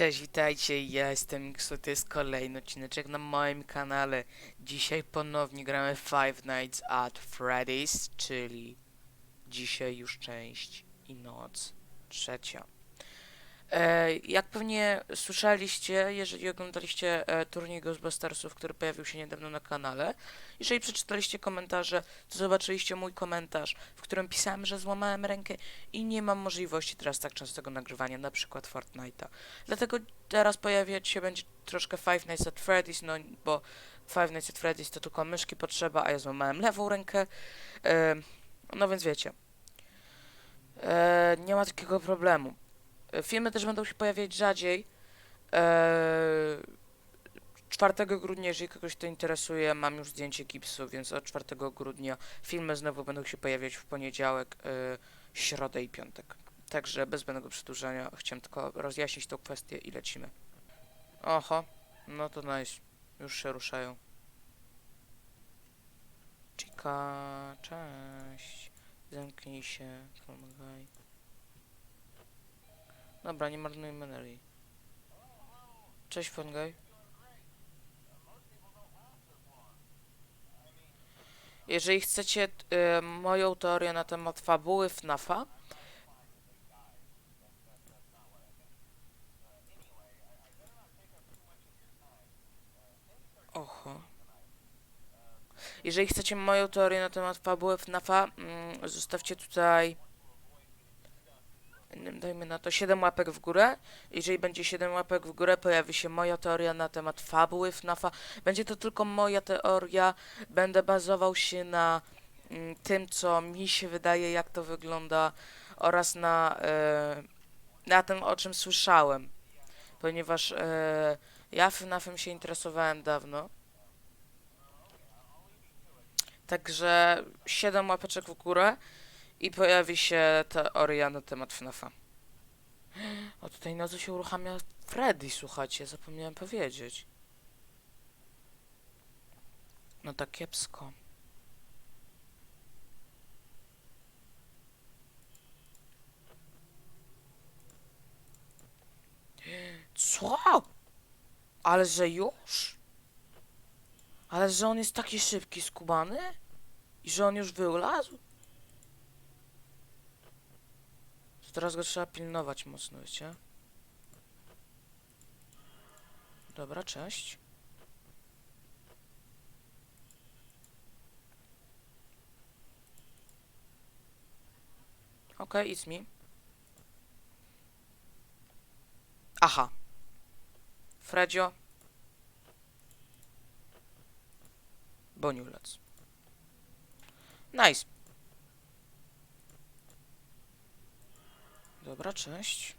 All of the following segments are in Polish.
Cześć, witajcie, ja jestem Miksu, to jest kolejny odcineczek na moim kanale. Dzisiaj ponownie gramy Five Nights at Freddy's, czyli dzisiaj już część i noc trzecia. E, jak pewnie słyszeliście, jeżeli oglądaliście e, turniej Ghostbustersów, który pojawił się niedawno na kanale, jeżeli przeczytaliście komentarze, to zobaczyliście mój komentarz, w którym pisałem, że złamałem rękę i nie mam możliwości teraz tak częstego nagrywania, na przykład Fortnite'a. Dlatego teraz pojawiać się będzie troszkę Five Nights at Freddy's, no bo Five Nights at Freddy's to tylko myszki potrzeba, a ja złamałem lewą rękę. E, no więc wiecie. Nie ma takiego problemu. E, Filmy też będą się pojawiać rzadziej. E, 4 grudnia, jeżeli kogoś to interesuje, mam już zdjęcie gipsu, więc od 4 grudnia filmy znowu będą się pojawiać w poniedziałek, e, środę i piątek. Także bez zbędnego przedłużania chciałem tylko rozjaśnić tą kwestię i lecimy. Oho, no to nice. Już się ruszają. Chica, cześć. Zamknij się, pomagaj. Dobra, nie marnujmy energii. Cześć, Fongaj. Jeżeli chcecie e, moją teorię na temat fabuły FNAFa, Oho. Jeżeli chcecie moją teorię na temat fabuły FNAFa, mm, zostawcie tutaj dajmy na to 7 łapek w górę. Jeżeli będzie 7 łapek w górę, pojawi się moja teoria na temat fabuły FNAFa. Będzie to tylko moja teoria. Będę bazował się na mm, tym, co mi się wydaje, jak to wygląda oraz na, e, na tym, o czym słyszałem. Ponieważ e, ja FNAFem się interesowałem dawno. Także 7 łapeczek w górę i pojawi się teoria na temat FNAFa. O, tutaj na się uruchamia Freddy, słuchajcie, zapomniałem powiedzieć. No tak kiepsko. Co? Ale że już? Ale że on jest taki szybki, skubany? I że on już wylazł? To teraz go trzeba pilnować mocno, wiecie? Dobra, cześć. Okay, it's me. Aha. Fredzio. Boniulec. Nice. Dobra, cześć.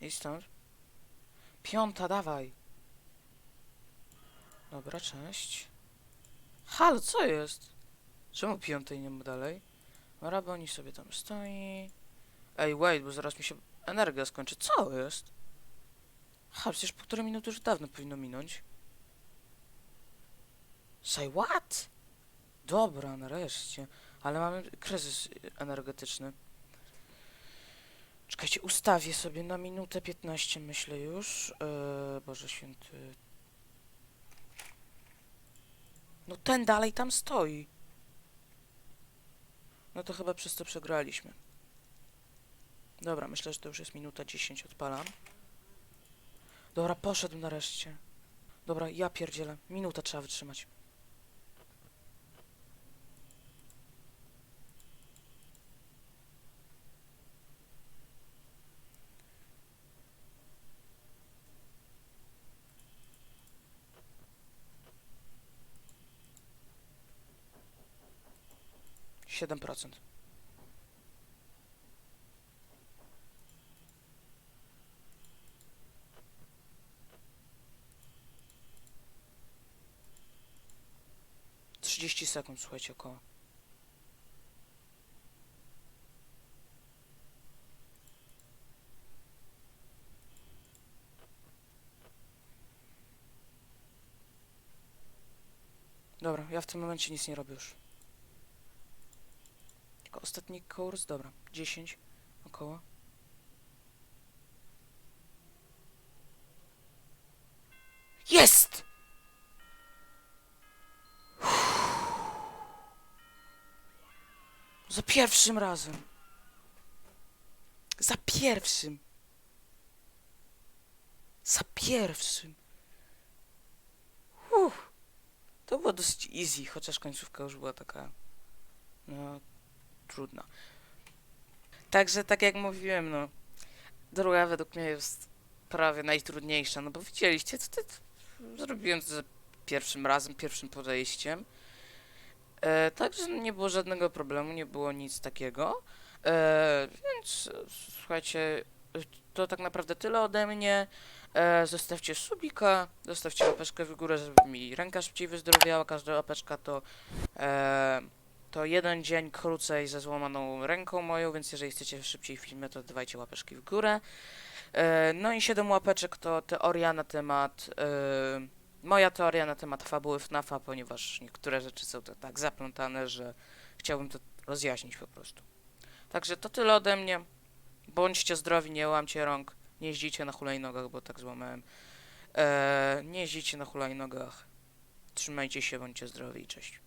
Idź stąd. Piąta, dawaj. Dobra, cześć. Halo, co jest? Czemu piątej nie ma dalej? Oni sobie tam stoi. Ej, wait, bo zaraz mi się energia skończy. Co jest? Ha, przecież półtorej minuty już dawno powinno minąć. Say what? Dobra, nareszcie. Ale mamy kryzys energetyczny. Czekajcie, ustawię sobie na minutę 15, myślę już. Eee, Boże święty. No ten dalej tam stoi. No to chyba przez to przegraliśmy. Dobra, myślę, że to już jest minuta 10, odpalam. Dobra, poszedł nareszcie. Dobra, ja pierdzielę. Minutę trzeba wytrzymać. Siedem procent. Trzydzieści sekund, słuchajcie, około. Dobra, ja w tym momencie nic nie robię już ostatni kurs, dobra, 10 około. Jest! Za pierwszym razem. Za pierwszym. Za pierwszym. Uff. To było dosyć easy, chociaż końcówka już była taka... No, trudna. Także, tak jak mówiłem, no. Druga według mnie jest prawie najtrudniejsza, no bo widzieliście, co ty zrobiłem za pierwszym razem, pierwszym podejściem. E, także nie było żadnego problemu, nie było nic takiego. E, więc słuchajcie, to tak naprawdę tyle ode mnie. E, zostawcie subika, zostawcie łapeczkę w górę, żeby mi ręka szybciej wyzdrowiała. Każda łapeczka to, e, to jeden dzień krócej ze złamaną ręką moją, więc jeżeli chcecie szybciej filmy, to dawajcie łapeczki w górę. E, no i 7 łapeczek to teoria na temat. E, moja teoria na temat fabuły FNAFa, ponieważ niektóre rzeczy są tak zaplątane, że chciałbym to rozjaśnić po prostu. Także to tyle ode mnie. Bądźcie zdrowi, nie łamcie rąk. Nie jeździcie na hulajnogach, bo tak złamałem. E, nie jeździcie na hulajnogach. Trzymajcie się, bądźcie zdrowi cześć.